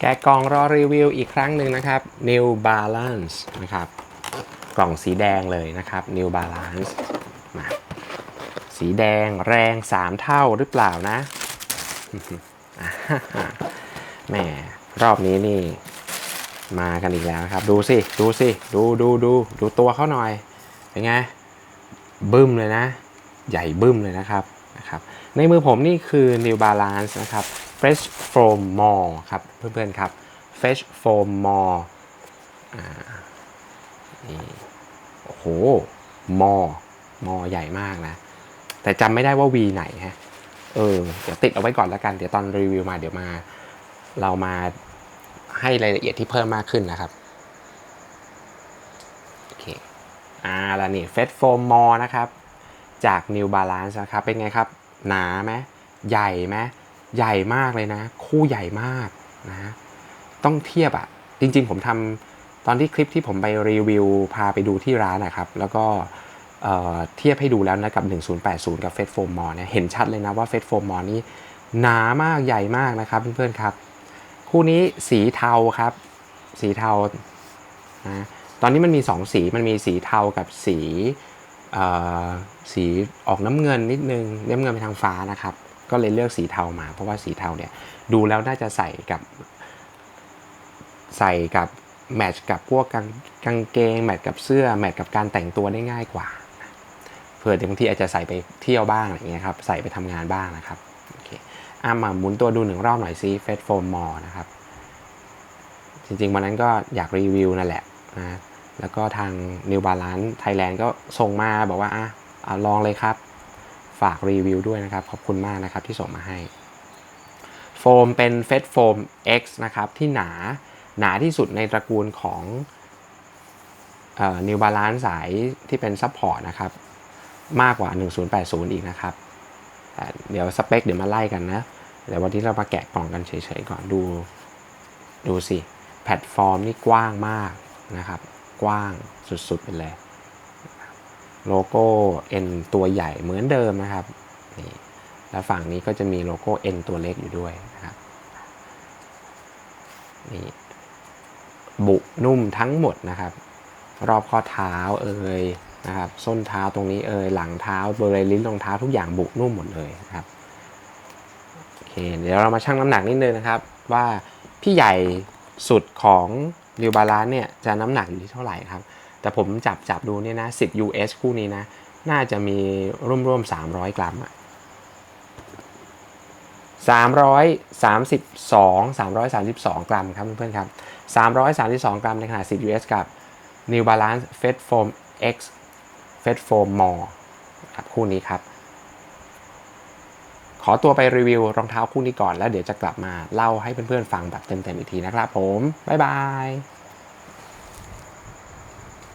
แกะกล่องรอรีวิวอีกครั้งหนึ่งนะครับ New Balance นะครับ กล่องสีแดงเลยนะครับ New Balance มาสีแดงแรง 3 เท่าหรือเปล่านะแหมรอบนี้นี่ มากันอีกแล้วครับ ดูสิ ดูสิ ดูดูดูดูตัวเขาหน่อย เป็นไง บึ้มเลยนะ ใหญ่บึ้มเลยนะครับนะครับ ในมือผมนี่คือ New Balance นะครับ Fresh Foam More ครับเพื่อนๆครับ Fresh Foam More อ่านี่โอ้โห More More ใหญ่มากนะ แต่จำไม่ได้ว่า V ไหนฮะ เออ เดี๋ยวติดเอาไว้ก่อนแล้วกัน เดี๋ยวตอนรีวิวมาเดี๋ยวมา เรามาให้รายละเอียดที่เพิ่มมากขึ้นนะครับโอเคอ่าแล้วนี่เฟสโฟมมอนะครับ จาก New Balance นะครับ เป็นไงครับ หนาไหมใหญ่ไหม ใหญ่มากเลยนะ คู่ใหญ่มากนะต้องเทียบอะ่ะจริง ๆ ผมทำตอนที่คลิปที่ผมไปรีวิวพาไปดูที่ร้านนะครับ แล้วก็เเทียบให้ดูแล้วนะกับ 1080 กับเฟสโฟมมอเนี่ยเห็นชัดเลยนะว่าเฟสโฟมมอนี่หนามากใหญ่มากนะครับเพื่อนๆครับ คู่นี้สีเทาครับ สีเทานะตอนนี้มันมี 2 สีมันมีสีเทากับสีสีออกน้ำเงินนิดนึงน้ำเงินไปทางฟ้านะครับ ก็เลยเลือกสีเทามา เพราะว่าสีเทาเนี่ยดูแล้วน่าจะใส่กับ ใส่กับแมทช์กับพวกกางกางเกงแมทช์กับเสื้อแมทช์กับการแต่งตัวได้ง่ายกว่าเผื่อบางทีอาจจะใส่ไปเที่ยวบ้างอะไรเงี้ยครับใส่ไปทำงานบ้างนะครับโอเคอะมาหมุนตัวดูหนึ่งรอบหน่อยซิเฟสโฟมมอนะครับ จริงๆวันนั้นก็อยากรีวิวนั่นแหละนะแล้วก็ทาง New Balance Thailand ก็ส่งมาบอกว่าอะลองเลยครับ ฝากรีวิวด้วยนะครับ ขอบคุณมากนะครับที่ส่งมาให้ โฟมเป็นเฟสโฟม X นะครับ ที่หนาหนาที่สุดในตระกูลของเอ่อ New Balance สายที่เป็นซัพพอร์ตนะครับ มากกว่า 1080 อีกนะครับ เดี๋ยวสเปคเดี๋ยวมาไล่กันนะเดี๋ยววันนี้เรามาแกะกล่องกันเฉยๆก่อนดู ดูสิ แพลตฟอร์มนี่กว้างมากนะครับ กว้างสุดๆไปเลย โลโก้ N ตัวใหญ่เหมือนเดิมนะครับนี่แล้วฝั่งนี้ก็จะมีโลโก้ N ตัวเล็กอยู่ด้วยนะครับนี่บุนุ่มทั้งหมดนะครับ รอบข้อเท้าเอ่ยนะครับ ส้นเท้าตรงนี้เอ่ยหลังเท้าบริเวณลิ้นรองเท้าทุกอย่างบุนุ่มหมดเลยนะครับโอเคเดี๋ยวเรามาชั่งน้ำหนักนิดนึงนะครับ ว่าพี่ใหญ่สุดของริวบาลานเนี่ยจะน้ำหนักอยู่ที่เท่าไหร่ครับ แต่ผมจับจับดูเนี่ยนะ10 US คู่นี้นะ น่าจะมีร่วมๆ300 กรัมอะ332 332 กรัมครับเพื่อนๆครับ 332 กรัมในขนาด 10 US กับ New Balance Fed Foam X Fed Foam More ครับคู่นี้ครับ ขอตัวไปรีวิวรองเท้าคู่นี้ก่อนแล้วเดี๋ยวจะกลับมาเล่าให้เพื่อนๆฟังแบบเต็มๆอีกทีนะครับผม บ๊ายบาย